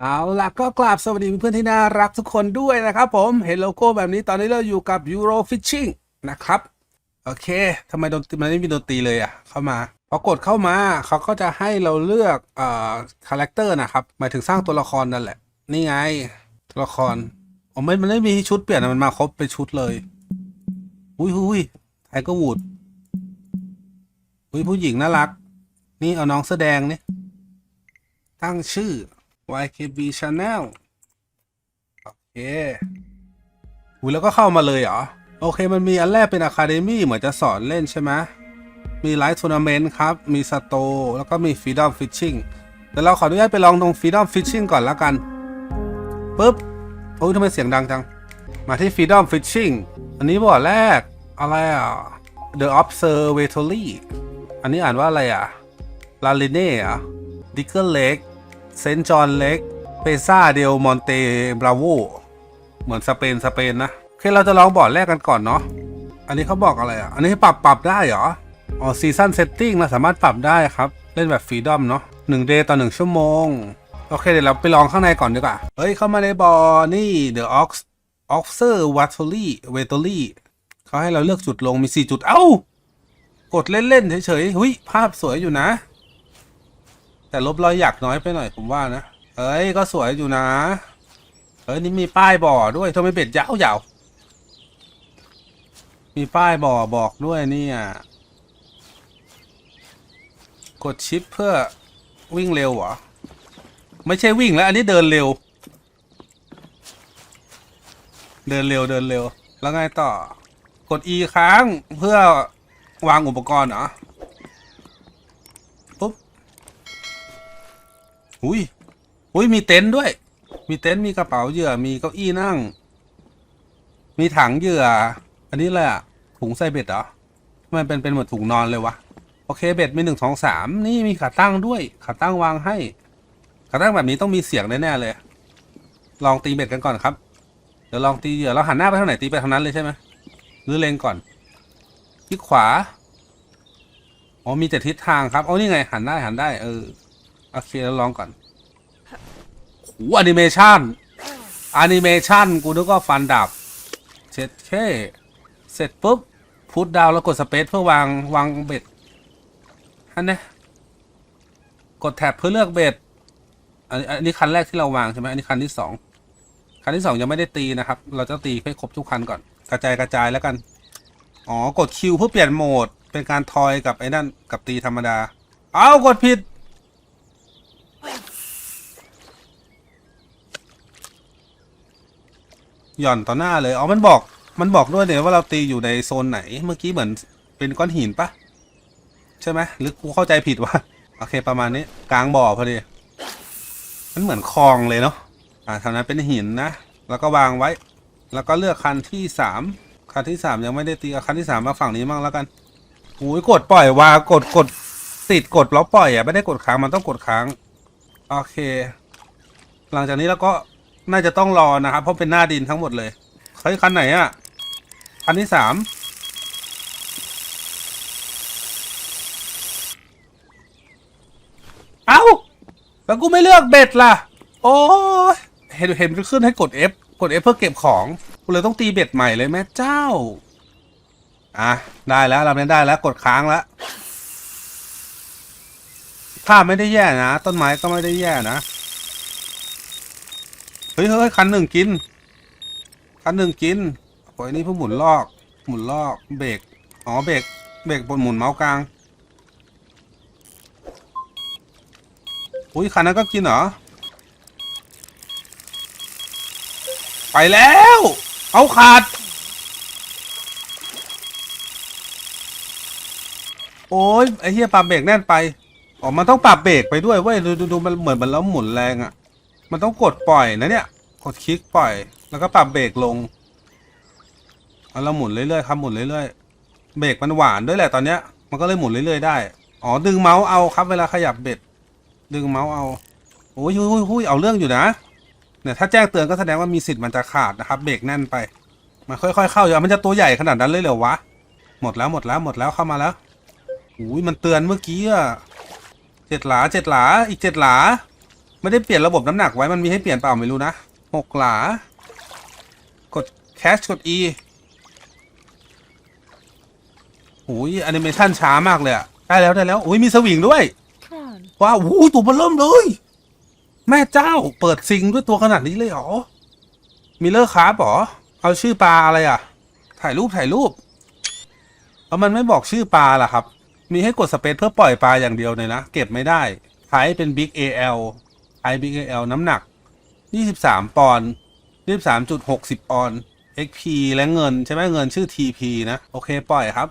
เอาล่ะก็กราบสวัสดีเพื่อนๆที่น่ารักทุกคนด้วยนะครับผมเห็นโลโก้แบบนี้ตอนนี้เราอยู่กับ Euro Fishing นะครับ โอเคทำไมดนตรีมันไม่มีดนตรีเลยอะ เข้ามาพอกดเข้ามาเขาก็จะให้เราเลือกเอ่อคาแรคเตอร์นะครับหมายถึงสร้างตัวละครนั่นแหละ นี่ไง ตัวละครอ๋อไม่มันไม่มีชุดเปลี่ยนมันมาครบเป็นชุดเลยอุ้ยอุ้ยไทก็วูดอุ้ยผู้หญิงน่ารัก นี่เอาน้องแสดงนี่ตั้งชื่อ YKB Channel โอเคอุ้ยแล้วก็เข้ามาเลยเหรอ โอเคมันมีอันแรกเป็น Academy เหมือนจะสอนเล่นใช่ไหมมีไลฟ์ทัวร์นาเมนต์ครับ มีสโตแล้วก็มี Freedom Fishing แต่เราขออนุญาตไปลองตรง Freedom Fishing ก่อนแล้วกันปุ๊บโอ้ยทำไมเสียงดังจัง มาที่ Freedom Fishing อันนี้บอแรก อะไรอะ The Observatory อันนี้อ่านว่าอะไรอะลาลิเน่อะดิกเกอร์เล็ก เซนจอนเล็ก เปซาเดลมอนเตบราโวเหมือนสเปนสเปนนะโอเคเราจะลองบอร์ดแรกกันก่อนเนาะ อันนี้เขาบอกอะไรอะ อันนี้ปรับปรับได้เหรอ อ๋อซีซันเซตติ้งเราสามารถปรับได้ครับ เล่นแบบฟรีดอมเนาะหนึ่งเดย์ต่อหนึ่งชั่วโมง โอเคเดี๋ยวเราไปลองข้างในก่อนดีกว่า เฮ้ย เข้ามาในบอร์นี่ The Ox Oxer w a t o r y w a t o r y เขาให้เราเลือกจุดลงมี 4 จุด เอ้า กดเล่น ๆ เฉยๆ หุยภาพสวยอยู่นะ แต่ลบรอยหยักน้อยไปหน่อยผมว่านะเอ้ยก็สวยอยู่นะเอ้ยนี่มีป้ายบ่อด้วยทำไมเบ็ดยาวๆมีป้ายบ่อบอกด้วยเนี่ย กดชิปเพื่อวิ่งเร็วเหรอ ไม่ใช่วิ่งแล้ว อันนี้เดินเร็ว เดินเร็วเดินเร็ว แล้วไงต่อ กด E ค้างเพื่อวางอุปกรณ์เหรอ ปุ๊บ อุ้ยอุ้ยมีเต็นท์ด้วย มีเต็นท์มีกระเป๋าเหยื่อมีเก้าอี้นั่ง มีถังเหยื่อ อันนี้อะไรอะถุงใส่เบ็ดเหรอมันเป็นเป็นเหมือนถุงนอนเลยวะโอเคเบ็ดมีหนึ่งสองสามนี่มีขาตั้งด้วย ขาตั้งวางให้ขาตั้งแบบนี้ต้องมีเสียงแน่ๆเลย ลองตีเบ็ดกันก่อนครับเดี๋ยวลองตีเหยื่อเราหันหน้าไปทางไหนตีไปทางนั้นเลยใช่ไหมหรือเลงก่อนคลิกขวาอ๋อมีแต่ทิศทางครับเอานี่ไงหันได้หันได้เออโอเคเราลองก่อน หแอนิเมชันแอนิเมชันกูนึกว่าฟันดับเช็ดแค่เสร็จปุ๊บพุทดาวแล้วกดสเปซเพื่อวางวางเบ็ดอันนี้กดแท็บเพื่อเลือกเบ็ดอันนี้อันนี้คันแรกที่เราวางใช่ไหมอันนี้คันที่สองคันที่สองยังไม่ได้ตีนะครับ เราจะตีให้ครบทุกคันก่อน กระจายกระจายแล้วกัน อ๋อกดคิวเพื่อเปลี่ยนโหมด เป็นการทอยกับไอ้นั่นกับตีธรรมดา เอากดผิด หย่อนต่อหน้าเลย อ๋อ มันบอก มันบอกด้วยเนี่ยว่าเราตีอยู่ในโซนไหน เมื่อกี้เหมือนเป็นก้อนหินปะใช่ไหมหรือกูเข้าใจผิดวะ โอเค ประมาณนี้ กลางบ่อพอดี มันเหมือนคลองเลยเนาะ อ่าทานั้นเป็นหินนะ แล้วก็วางไว้ แล้วก็เลือกคันที่สามคันที่สามยังไม่ได้ตี คันที่สามมาฝั่งนี้มั่งแล้วกันอุ้ยกดปล่อยวากดกดติดกดแล้วปล่อยอะไม่ได้กดค้างมันต้องกดค้าง โอเค หลังจากนี้แล้วก็ น่าจะต้องรอนะครับ เพราะเป็นหน้าดินทั้งหมดเลยเฮ้ยคันไหนอะ คันที่สามเอ้า แล้วกูไม่เลือกเบ็ดล่ะ โอ้เห็นเห็นขึ้นให้กด F กด F เพื่อเก็บของกูเลยต้องตีเบ็ดใหม่เลยแม่เจ้า อะ ได้แล้วเราได้แล้วกดค้างแล้วภาพไม่ได้แย่นะ ต้นไม้ก็ไม่ได้แย่นะ เฮ้ยเฮ้ยคันหนึ่งกิน คันหนึ่งกินโอ้ยนี่เพิ่งหมุนลอก หมุนลอกเบรกอ๋อเบรกเบรกบนหมุนเมาส์กลางอุ้ยคันนั้นก็กินเหรอ ไปแล้ว เอาขาด โอ้ยไอ้เหี้ยปรับเบรกแน่นไป อ๋อ มันต้องปรับเบรกไปด้วยเว้ย ดูดูดูมันเหมือนมันแล้วหมุนแรงอะ่ะ มันต้องกดปล่อยนะเนี่ย กดคลิกปล่อย แล้วก็ปรับเบรกลงเอาเราหมุนเรื่อยๆครับหมุนเรื่อยๆเบรกมันหวานด้วยแหละตอนเนี้ย มันก็เลยหมุนเรื่อยๆได้ อ๋อดึงเมาส์เอาครับ เวลาขยับเบ็ด ดึงเมาส์เอาโอ้ยหุยหุยเอาเรื่องอยู่นะเนี่ยถ้าแจ้งเตือนก็แสดงว่ามีสิทธิ์มันจะขาดนะครับ เบรกแน่นไปมันค่อยๆเข้าอย่ามันจะตัวใหญ่ขนาดนั้นเลยเหรอวะหมดแล้วหมดแล้วหมดแล้วเข้ามาแล้วอุ้ยมันเตือนเมื่อกี้อะเจ็ดหลาเจ็ดหลาอีกเจ็ดหลา ไม่ได้เปลี่ยนระบบน้ำหนักไว้มันมีให้เปลี่ยนเปล่าไม่รู้นะหกหลา กดแคชกด E โอ้ยแอนิเมชันช้ามากเลยอะได้แล้วได้แล้วโอ้ยมีสวิงด้วยว้าวโอ้ยตัวมันเริ่มเลย แม่เจ้าเปิดซิงด้วยตัวขนาดนี้เลยเหรอมิเลอร์คาร์บหรอ เอาชื่อปลาอะไรอะ ถ่ายรูปถ่ายรูปแล้วมันไม่บอกชื่อปลาล่ะครับ มีให้กดสเปซเพื่อปล่อยปลาอย่างเดียวเลยนะ เก็บไม่ได้ไทยเป็น Big AL i b a l น้ำหนัก 23 ปอนด์23.60 ออน XP และเงิน ใช่ไหมเงินชื่อ TP นะ โอเค ปล่อยครับ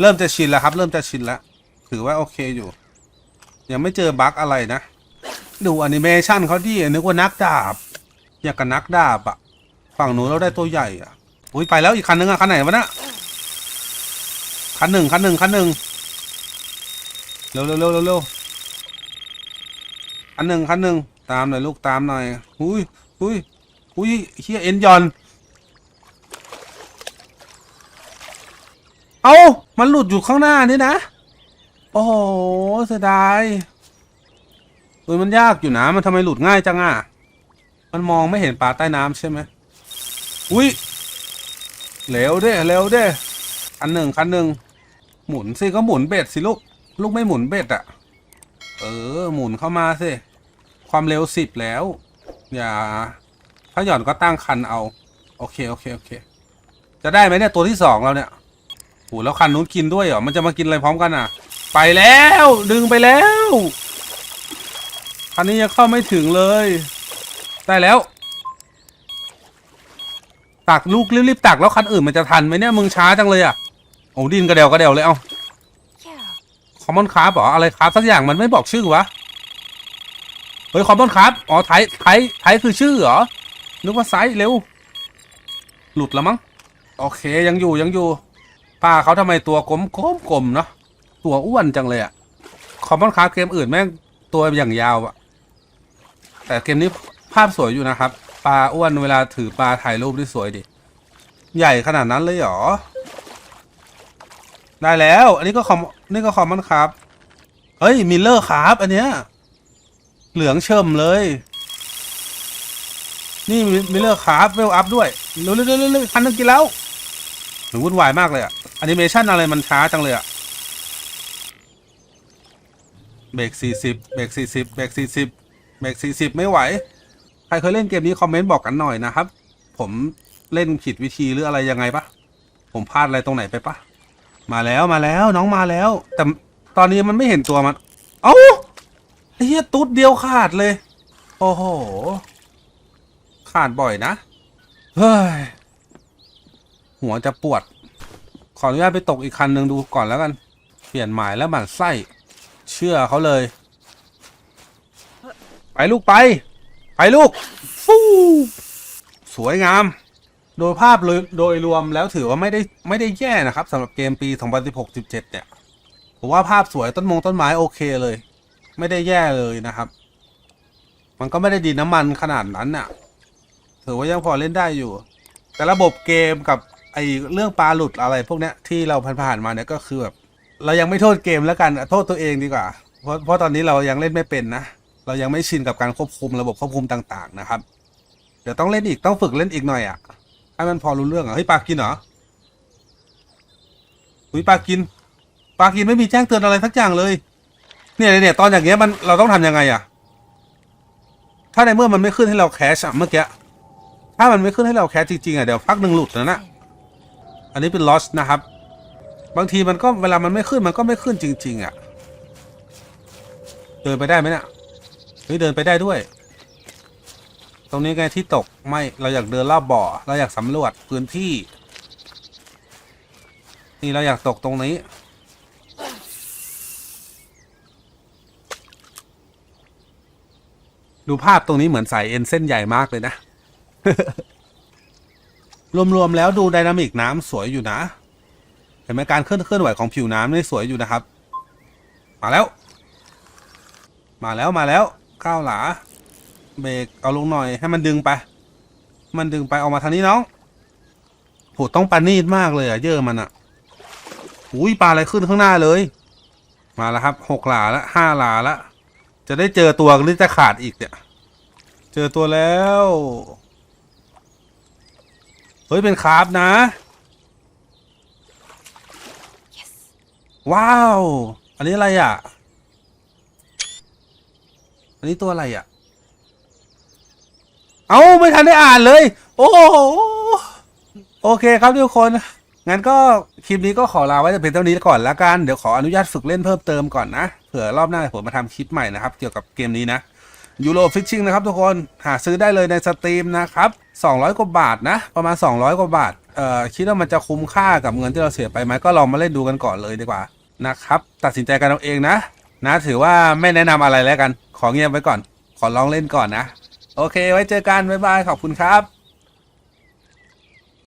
เริ่มจะชินแล้วครับ เริ่มจะชินแล้ว ถือว่าโอเคอยู่ ยังไม่เจอบั๊กอะไรนะ ดูแอนิเมชันเขาดินึกว่านักดาบ อยากกับนักดาบอะฝั่งหนูเราได้ตัวใหญ่อะอุ้ยไปแล้วอีกคันนึงอะคันไหนวะนะคันหนึ่งคันหนึ่งคันหนึ่งเร็วเร็วเร็วเร็วเร็ว คันหนึ่งคันหนึ่งตามหน่อยลูกตามหน่อยอุ้ยอุ้ยอุ้ยเฮียเอ็นยอน เอามันหลุดอยู่ข้างหน้านี่นะ โอ้โหเสียดายเฮ้ยมันยากอยู่นะมันทำไมหลุดง่ายจังอะ มันมองไม่เห็นปลาใต้น้ำใช่ไหมอุ้ยเร็วเด้เร็วเด้คันหนึ่งคันหนึ่งหมุนสิก็หมุนเบ็ดสิลูก ลูกไม่หมุนเบ็ดอะ เออ หมุนเข้ามาสิ ความเร็วสิบแล้ว อย่า ถ้าหย่อนก็ตั้งคันเอา โอเค โอเค โอเค จะได้ไหมเนี่ยตัวที่สองเราเนี่ยโหแล้วคันนู้นกินด้วยเหรอ มันจะมากินอะไรพร้อมกันอะ ไปแล้ว ดึงไปแล้ว คันนี้ยังเข้าไม่ถึงเลย ได้แล้ว ตักลูกรีบๆตักแล้วคันอื่นมันจะทันไหมเนี่ยมึงช้าจังเลยอะ โอ้ดินกระเดวกระเดวเลยเอา คอมมอนคาร์บหรออะไรคาร์บสักอย่างมันไม่บอกชื่อวะ เฮ้ยคอมมอนคาร์บอ๋อไทไทไทยคือชื่อเหรอ นึกว่าไซส์เร็ว หลุดแล้วมั้ง โอเคยังอยู่ยังอยู่ ป้าเขาทำไมตัวกลมกลมกลมเนาะ ตัวอ้วนจังเลยอะคอมมอนคาร์บเกมอื่นแม่งตัวอย่างยาวอะแต่เกมนี้ภาพสวยอยู่นะครับ ปลาอ้วนเวลาถือปลาถ่ายรูปได้สวยดิ ใหญ่ขนาดนั้นเลยเหรอ ได้แล้ว อันนี้ก็คอมนี่ก็คอมมอนครับ เฮ้ยมิลเลอร์ครับอันเนี้ย เหลืองเชิมเลย นี่มิลเลอร์ครับเวลอัพด้วยเร็วเร็วเร็วเร็วคันนึงกินแล้วหนูวุ่นวายมากเลยอะแอนิเมชันอะไรมันช้าจังเลยอะเบรกสี่สิบเบรกสี่สิบเบรกสี่สิบเบรกสี่สิบไม่ไหว ใครเคยเล่นเกมนี้คอมเมนต์บอกกันหน่อยนะครับ ผมเล่นผิดวิธีหรืออะไรยังไงปะผมพลาดอะไรตรงไหนไปปะ มาแล้วมาแล้วน้องมาแล้ว แต่ตอนนี้มันไม่เห็นตัวมัน เอ้าไอ้เหี้ยตุ๊ดเดียวขาดเลย โอ้โห ขาดบ่อยนะ เฮ้ย หัวจะปวด ขออนุญาตไปตกอีกคันหนึ่งดูก่อนแล้วกัน เปลี่ยนหมายแล้วหมันไส้ เชื่อเขาเลย ไปลูกไป ไปลูก ฟู สวยงาม โดยภาพเลยโดยรวมแล้วถือว่าไม่ได้ไม่ได้แย่นะครับสำหรับเกมปี 2016-17 เนี่ย ผมว่าภาพสวยต้นมงต้นไม้โอเคเลย ไม่ได้แย่เลยนะครับ มันก็ไม่ได้ดีน้ำมันขนาดนั้นน่ะ ถือว่ายังพอเล่นได้อยู่ แต่ระบบเกมกับไอเรื่องปลาหลุดอะไร พวกเนี้ยที่เราผ่านๆมาเนี่ยก็คือแบบเรายังไม่โทษเกมแล้วกันโทษตัวเองดีกว่า เพราะเพราะตอนนี้เรายังเล่นไม่เป็นนะ เรายังไม่ชินกับการควบคุมระบบควบคุมต่าง ๆ นะครับ เดี๋ยวต้องเล่นอีกต้องฝึกเล่นอีกหน่อยอะ ให้มันพอรู้เรื่องอะเฮ้ยปลากินเหรออุ้ยปลากินปลากินไม่มีแจ้งเตือนอะไรสักอย่างเลย เนี่ยเนี่ยตอนอย่างเงี้ยมันเราต้องทำยังไงอะ ถ้าในเมื่อมันไม่ขึ้นให้เราแคชอะเมื่อกี้ถ้ามันไม่ขึ้นให้เราแคชจริงๆอะเดี๋ยวพักหนึ่งหลุดแล้วนะอันนี้เป็นลอสนะครับ บางทีมันก็เวลามันไม่ขึ้นมันก็ไม่ขึ้นจริง ๆ อะ เดินไปได้ไหมเนี่ยเฮ้ยเดินไปได้ด้วย ตรงนี้ไงที่ตกไม่เราอยากเดินรอบบ่อ เราอยากสำรวจพื้นที่ นี่เราอยากตกตรงนี้ ดูภาพตรงนี้เหมือนสายเอ็นเส้นใหญ่มากเลยนะ รวม ๆ แล้วดูไดนามิกน้ำสวยอยู่นะ เห็นไหมการเคลื่อนเคลื่อนไหวของผิวน้ำนี่สวยอยู่นะครับ มาแล้ว มาแล้วมาแล้วก้าวหลา เบรกเอาลงหน่อยให้มันดึงไป มันดึงไปออกมาทางนี้น้องโหต้องปานีดมากเลยอะเยอะมันอะอุ้ยปลาอะไรขึ้นข้างหน้าเลย มาแล้วครับหกหลาละห้าหลาละจะได้เจอตัวหรือจะขาดอีกเนี่ย เจอตัวแล้ว เฮ้ยเป็นคราฟนะว้าว อันนี้อะไรอะ อันนี้ตัวอะไรอะ เอ้าไม่ทันได้อ่านเลย โอ้โอเคครับทุกคน งั้นก็คลิปนี้ก็ขอลาไว้แต่เพียงเท่านี้ก่อนละกันเดี๋ยวขออนุญาตฝึกเล่นเพิ่มเติมก่อนนะเผื่อรอบหน้าผมมาทำคลิปใหม่นะครับเกี่ยวกับเกมนี้นะยูโรฟิชชิงนะครับทุกคนหาซื้อได้เลยในสตรีมนะครับ 200 กว่าบาทนะ ประมาณ 200 กว่าบาทเอ่อคิดว่ามันจะคุ้มค่ากับเงินที่เราเสียไปไหมก็ลองมาเล่นดูกันก่อนเลยดีกว่านะครับ ตัดสินใจกันเอาเองนะ นะ ถือว่าไม่แนะนำอะไรแล้วกัน ขอเงียบไว้ก่อน ขอลองเล่นก่อนนะ โอเค ไว้เจอกัน บ๊ายบาย ขอบคุณครับ